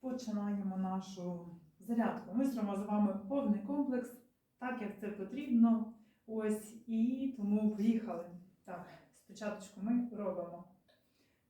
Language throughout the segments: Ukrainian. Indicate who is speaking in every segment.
Speaker 1: починаємо нашу зарядку. Ми зробимо з вами повний комплекс, так як це потрібно. Ось і тому поїхали. Так, спочатку ми робимо.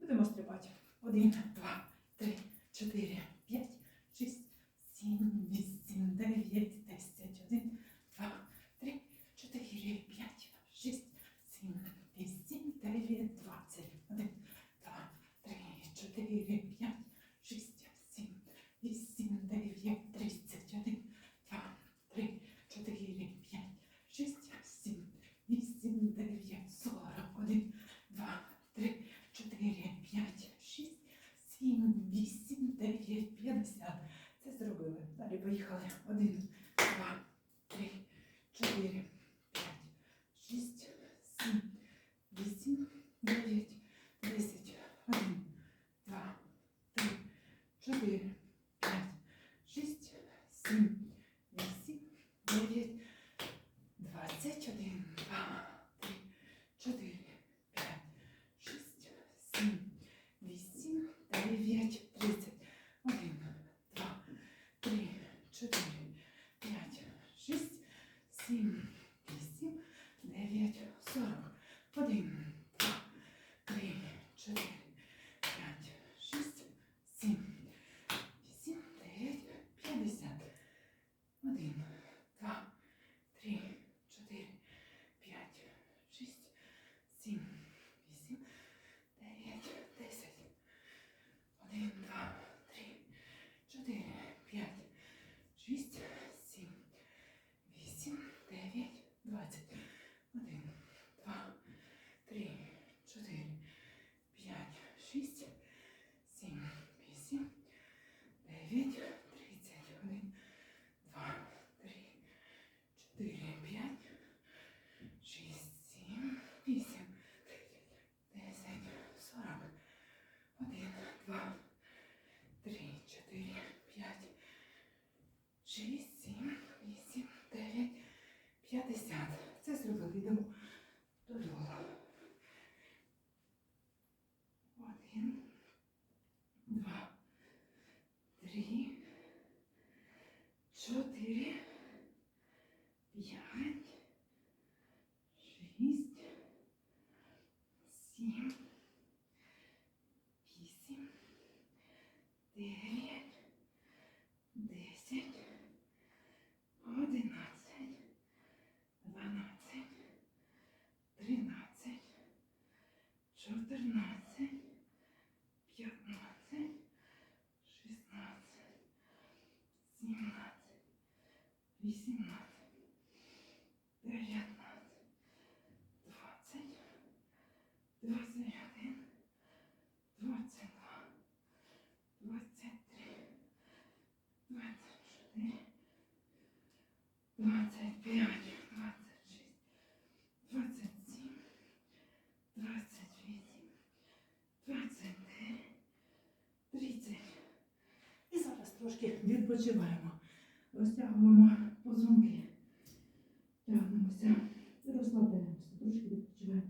Speaker 1: Будемо стрибати. Один, два, три, чотири, п'ять, шість, сім, вісім, дев'ять, десять, один, два, три, чотири, п'ять, шість, сім, вісім, дев'ять, двадцять. Один, два, три, чотири, п'ять, вісім, дев'ять, тридцять. Один, два, три, чотири, п'ять, шість, сім, вісім, дев'ять, сорок. Один, два, три, чотири, п'ять, шість, сім, вісім, дев'ять, п'ятдесят. Це зробили. Далі поїхали. Один, два, три, чотири, п'ять, шість, сім, вісім, дев'ять, десять. Один, два, три, чотири, п'ять, шість, сім, вісім, дев'ять, 50. 18, 19, 20, 21, 22, 23, 24, 25, 26, 27, 28, 29, 30. І зараз трошки відпочиваємо. Розтягуємо позвонки. Тягнемося і розслабляємося. Трошки відпочиваємо.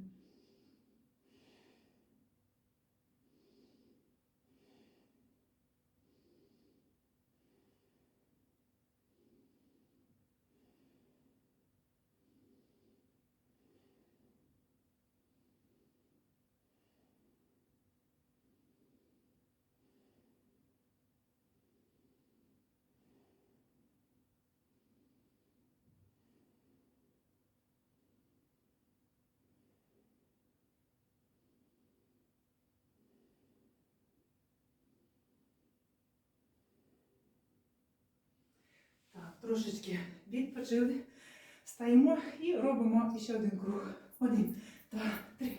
Speaker 1: Так, трошечки відпочили. Стаємо і робимо ще один круг. Один, два, три,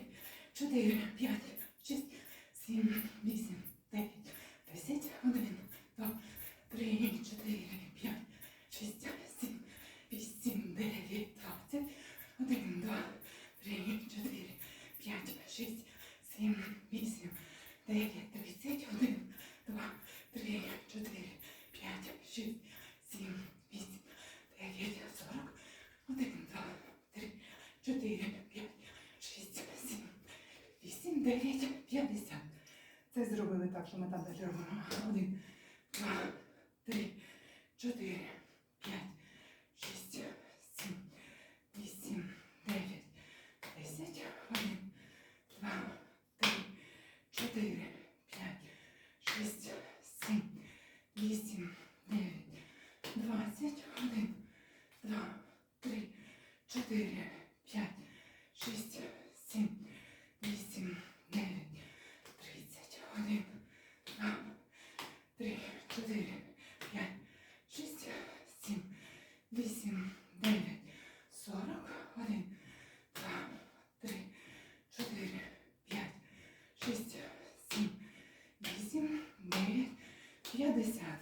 Speaker 1: чотири, п'ять, шість, сім, вісім, дев'ять, десять, один, два, три, чотири, п'ять, шість, сім, вісім, дев'ять, двадцять, один, два, три, чотири, п'ять, шість, сім, вісім, дев'ять, тридцять, один, 在这儿我说得啊 6, 7, 8, 9, 50.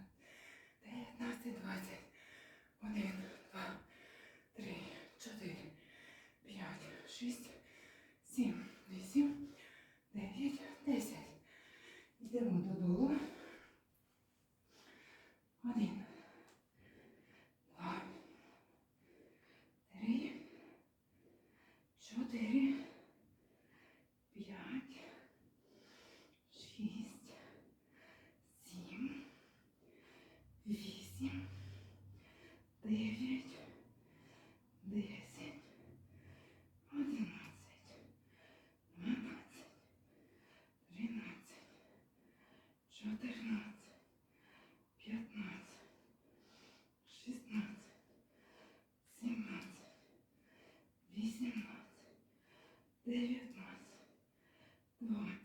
Speaker 1: 18, 19, 20.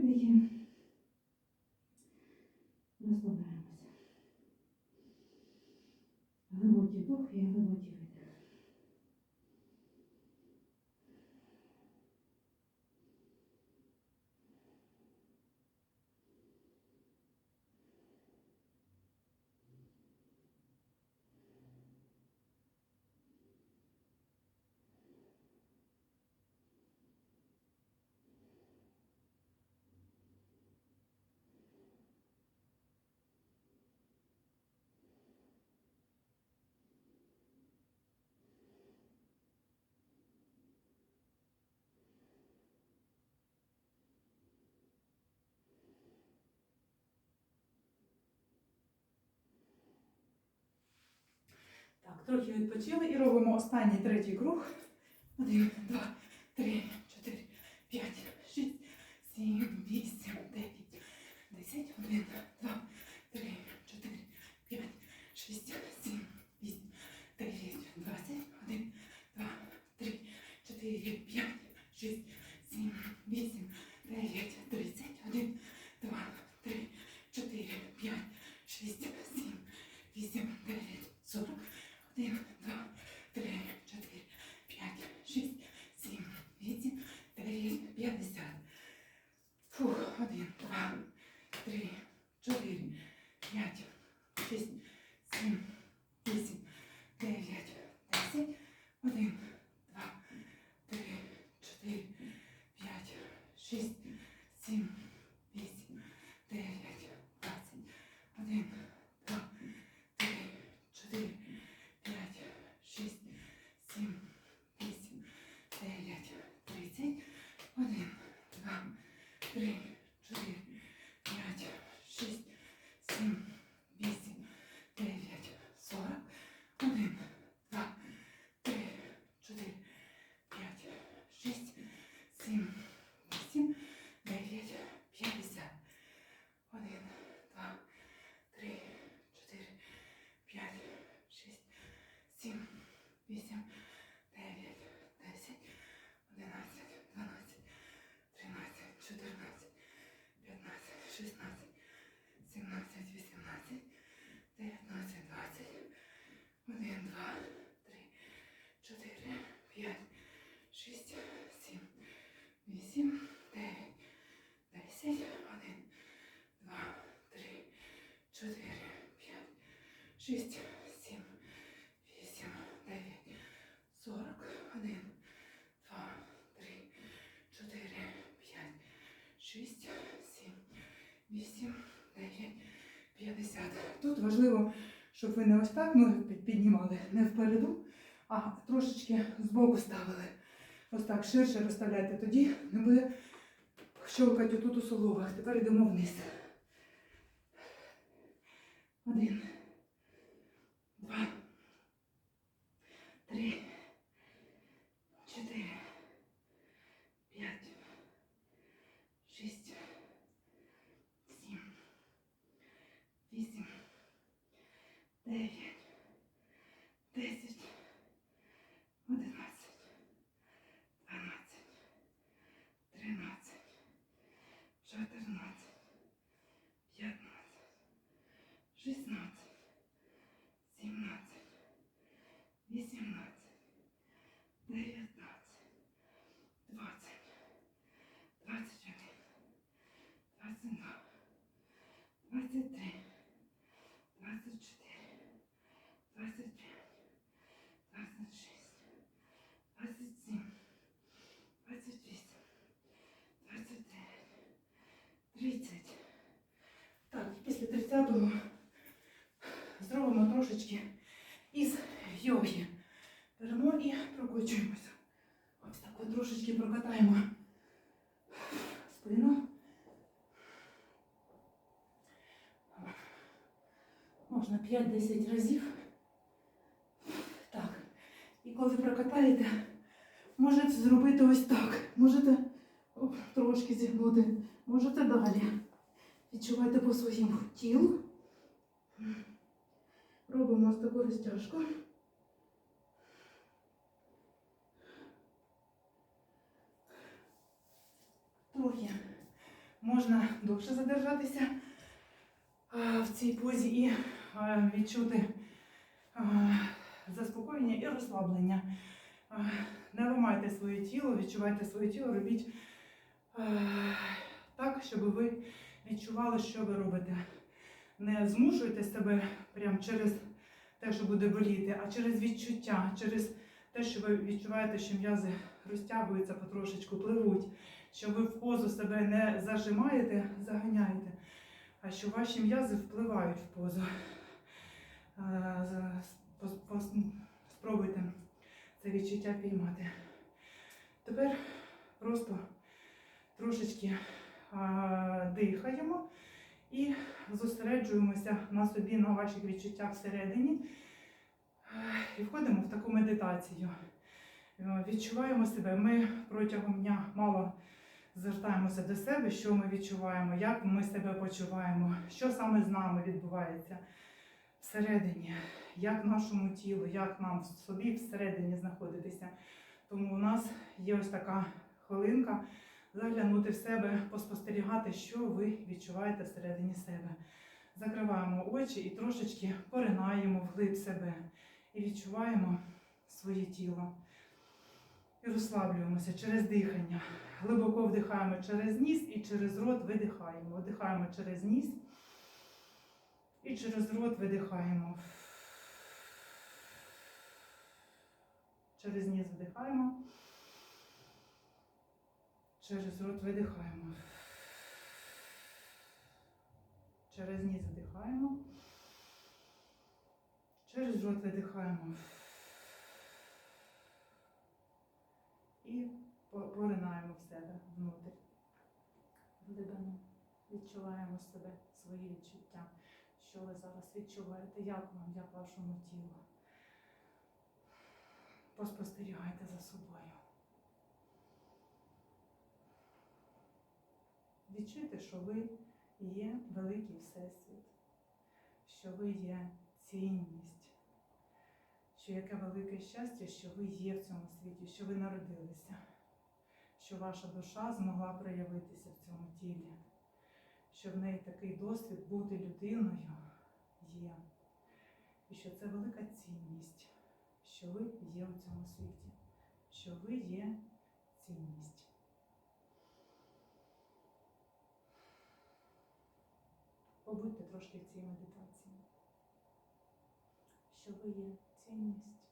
Speaker 1: подвиги. Розслабляємося. Глибокий дух і глибокий Так, трохи відпочили і робимо останній третій круг. Один, два, три, чотири, п'ять, шість, сім, вісім, дев'ять, десять, один. п'ять, шість, сім, вісім, дев'ять, десять, один, два, три, чотири, п'ять, шість, сім, вісім, дев'ять, двадцять, один, два, три, чотири, п'ять, шість, сім, вісім, дев'ять, тридцять, один, два, три. Тут важливо, щоб ви не ось так ноги піднімали, не впереду, а трошечки збоку ставили. Ось так ширше розставляйте, тоді не буде щолкати отут у соловах. Тепер йдемо вниз. Один, два, три, чотири, п'ять, шість, сім, вісім, дев'ять, десять, одинадцять, дванадцять, тринадцять, чотирнадцять, п'ятнадцять, шістнадцять, сімнадцять, вісімнадцять, дев'ятнадцять, двадцять, двадцять один, двадцять два, двадцять три, двадцять чотири, двадцять п'ять, двадцять шість, двадцять сім, двадцять вісім, двадцять дев'ять, тридцять. Так, і після 30-го зробимо трошечки із йоги. Беремо і прокочуємося. Ось так от трошечки прокатаємо спину. Можна 5-10 разів. Так. І коли прокатаєте, можете зробити ось так. Можете о, трошки зігнути, можете далі. Відчувайте по своєму тілу. Робимо ось таку розтяжку. Трохи можна довше задержатися в цій позі і відчути заспокоєння і розслаблення. Не ламайте своє тіло, відчувайте своє тіло, робіть так, щоб ви відчували, що ви робите. Не змушуйте себе прямо через те, що буде боліти, а через відчуття, через те, що ви відчуваєте, що м'язи розтягуються потрошечку, пливуть, що ви в позу себе не зажимаєте, заганяєте, а що ваші м'язи впливають в позу. Спробуйте це відчуття піймати. Тепер просто трошечки дихаємо і зосереджуємося на собі, на ваших відчуттях всередині. І входимо в таку медитацію. Е, Відчуваємо себе. Ми протягом дня мало звертаємося до себе, що ми відчуваємо, як ми себе почуваємо, що саме з нами відбувається всередині, як нашому тілу, як нам собі всередині знаходитися. Тому у нас є ось така хвилинка заглянути в себе, поспостерігати, що ви відчуваєте всередині себе. Закриваємо очі і трошечки поринаємо вглиб себе і відчуваємо своє тіло. І розслаблюємося через дихання. Глибоко вдихаємо через ніс і через рот видихаємо. Вдихаємо через ніс і через рот видихаємо. Через ніс вдихаємо. Через рот видихаємо. Через ніс вдихаємо. Через рот видихаємо. І поринаємо в себе внутрі. Глибину. Відчуваємо себе, свої відчуття. Що ви зараз відчуваєте, як вам, як вашому тілу. Поспостерігайте за собою. Відчуйте, що ви є великий всесвіт, що ви є цінність, що яке велике щастя, що ви є в цьому світі, що ви народилися, що ваша душа змогла проявитися в цьому тілі, що в неї такий досвід бути людиною є. І що це велика цінність, що ви є у цьому світі, що ви є цінність. Побудьте трошки в цій медитації, що ви є цінність.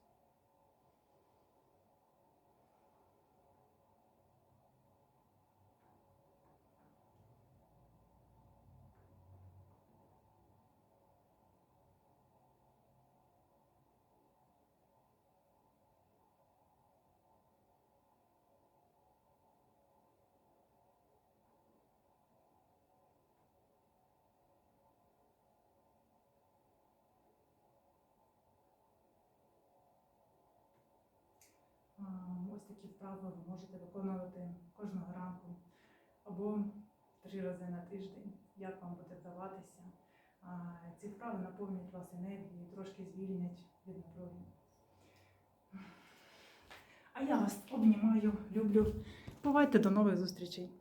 Speaker 1: Ось такі вправи ви можете виконувати кожного ранку або три рази на тиждень, як вам буде вдаватися. Ці вправи наповнять вас енергією, трошки звільнять від напруги. А я вас обнімаю, люблю. Бувайте до нових зустрічей!